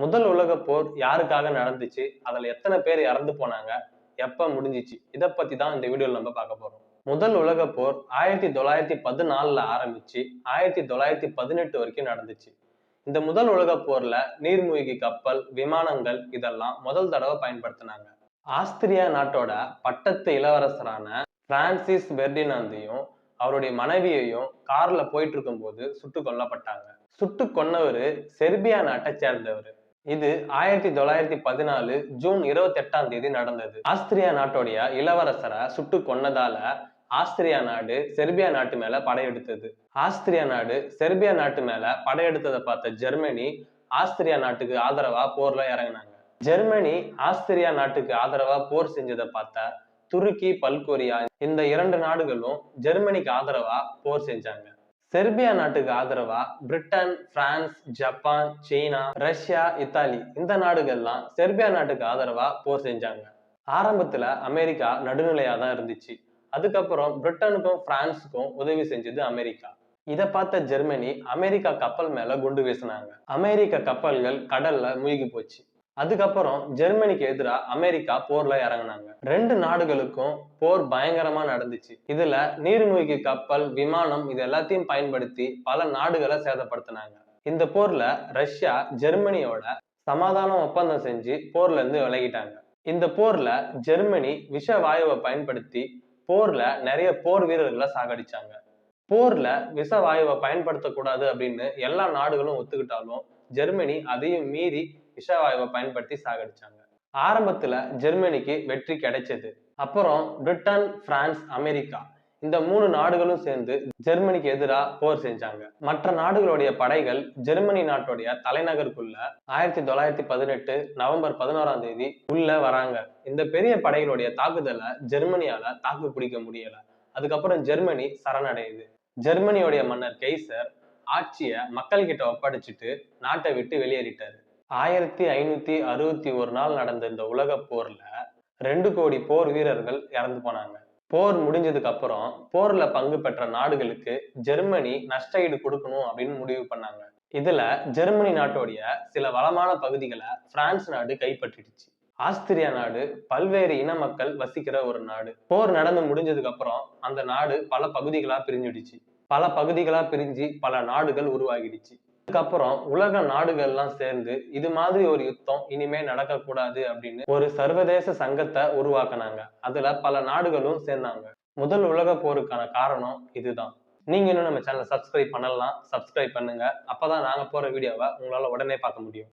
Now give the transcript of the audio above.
முதல் உலக போர் யாருக்காக நடந்துச்சு? அதுல எத்தனை பேர் இறந்து போனாங்க? எப்ப முடிஞ்சிச்சு? இதை பத்தி தான் இந்த வீடியோல நம்ம பார்க்க போறோம். முதல் உலக போர் ஆயிரத்தி தொள்ளாயிரத்தி பதினாலுல ஆரம்பிச்சு ஆயிரத்தி தொள்ளாயிரத்தி பதினெட்டு வரைக்கும் நடந்துச்சு. இந்த முதல் உலக போர்ல நீர்மூழ்கி கப்பல் விமானங்கள் இதெல்லாம் முதல் தடவை பயன்படுத்தினாங்க. ஆஸ்திரியா நாட்டோட பட்டத்து இளவரசரான பிரான்சிஸ் பெர்டினாந்தையும் அவருடைய மனைவியையும் கார்ல போயிட்டு இருக்கும்போது சுட்டு கொல்லப்பட்டாங்க. சுட்டு கொன்னவர் செர்பியா நாட்டை சேர்ந்தவர். இது ஆயிரத்தி தொள்ளாயிரத்தி பதினாலு ஜூன் இருபத்தி எட்டாம் தேதி நடந்தது. ஆஸ்திரியா நாட்டோடைய இளவரசரை சுட்டு கொன்னதால ஆஸ்திரியா நாடு செர்பியா நாட்டு மேல படையெடுத்தது. ஆஸ்திரியா நாடு செர்பியா நாட்டு மேல படையெடுத்ததை பார்த்த ஜெர்மனி ஆஸ்திரியா நாட்டுக்கு ஆதரவா போர்ல இறங்கினாங்க. ஜெர்மனி ஆஸ்திரியா நாட்டுக்கு ஆதரவா போர் செஞ்சதை பார்த்த துருக்கி பல்கோரியா இந்த இரண்டு நாடுகளும் ஜெர்மனிக்கு ஆதரவா போர் செஞ்சாங்க. செர்பியா நாட்டுக்கு ஆதரவா? Britain France Japan China Russia Italy இந்த நாடுகள்லாம் செர்பியா நாட்டுக்கு ஆதரவா போர் செஞ்சாங்க. ஆரம்பத்துல அமெரிக்கா நடுநிலையா தான் இருந்துச்சு. அதுக்கப்புறம் பிரிட்டனுக்கும் பிரான்ஸுக்கும் உதவி செஞ்சது அமெரிக்கா. இதை பார்த்த ஜெர்மனி அமெரிக்கா கப்பல் மேல குண்டு வீசினாங்க. அமெரிக்க கப்பல்கள் கடல்ல மூழ்கி போச்சு. அதுக்கப்புறம் ஜெர்மனிக்கு எதிராக அமெரிக்கா போர்ல இறங்கினாங்க. ரெண்டு நாடுகளுக்கும் போர் பயங்கரமா நடந்துச்சு. இதுல நீர்மூழ்கி கப்பல் விமானம் இது எல்லாத்தையும் பயன்படுத்தி பல நாடுகளை சேதப்படுத்தினாங்க. இந்த போர்ல ரஷ்யா ஜெர்மனியோட சமாதான ஒப்பந்தம் செஞ்சு போர்ல இருந்து விலகிட்டாங்க. இந்த போர்ல ஜெர்மனி விஷ வாயுவை பயன்படுத்தி போர்ல நிறைய போர் வீரர்களை சாகடிச்சாங்க. போர்ல விஷ வாயுவை பயன்படுத்தக்கூடாது அப்படின்னு எல்லா நாடுகளும் ஒத்துக்கிட்டாலும் ஜெர்மனி அதையும் மீறி விஷவாயுவை பயன்படுத்தி சாகடிச்சாங்க. ஆரம்பத்துல ஜெர்மனிக்கு வெற்றி கிடைச்சது. அப்புறம் பிரிட்டன் பிரான்ஸ் அமெரிக்கா இந்த மூணு நாடுகளும் சேர்ந்து ஜெர்மனிக்கு எதிராக போர் செஞ்சாங்க. மற்ற நாடுகளுடைய படைகள் ஜெர்மனி நாட்டுடைய தலைநகருக்குள்ள ஆயிரத்தி தொள்ளாயிரத்தி பதினெட்டு நவம்பர் பதினோராம் தேதி உள்ள வராங்க. இந்த பெரிய படைகளுடைய தாக்குதலை ஜெர்மனியால தாக்கு பிடிக்க முடியல. அதுக்கப்புறம் ஜெர்மனி சரணடையுது. ஜெர்மனியோடைய மன்னர் கெய்சர் ஆட்சியை மக்கள் கிட்ட ஒப்படைச்சிட்டு நாட்டை விட்டு வெளியேறிட்டாரு. ஆயிரத்தி ஐநூத்தி அறுபத்தி ஒரு நாள் நடந்த இந்த உலக போர்ல ரெண்டு கோடி போர் வீரர்கள் இறந்து போனாங்க. போர் முடிஞ்சதுக்கு அப்புறம் போர்ல பங்கு பெற்ற நாடுகளுக்கு ஜெர்மனி நஷ்ட ஈடு கொடுக்கணும் அப்படின்னு முடிவு பண்ணாங்க. இதுல ஜெர்மனி நாட்டோடைய சில வளமான பகுதிகளை பிரான்ஸ் நாடு கைப்பற்றிடுச்சு. ஆஸ்திரியா நாடு பல்வேறு இன மக்கள் வசிக்கிற ஒரு நாடு. போர் நடந்து முடிஞ்சதுக்கு அப்புறம் அந்த நாடு பல பகுதிகளா பிரிஞ்சுடுச்சு. பல பகுதிகளா பிரிஞ்சு பல நாடுகள் உருவாகிடுச்சு. அதுக்கப்புறம் உலக நாடுகள்லாம் சேர்ந்து இது மாதிரி ஒரு யுத்தம் இனிமே நடக்கக்கூடாது அப்படின்னு ஒரு சர்வதேச சங்கத்தை உருவாக்குனாங்க. அதுல பல நாடுகளும் சேர்ந்தாங்க. முதல் உலக போருக்கான காரணம் இதுதான். நீங்க இன்னும் நம்ம சேனலை சப்ஸ்கிரைப் பண்ணலாம். சப்ஸ்கிரைப் பண்ணுங்க. அப்பதான் நாங்க போற வீடியோவை உங்களால உடனே பார்க்க முடியும்.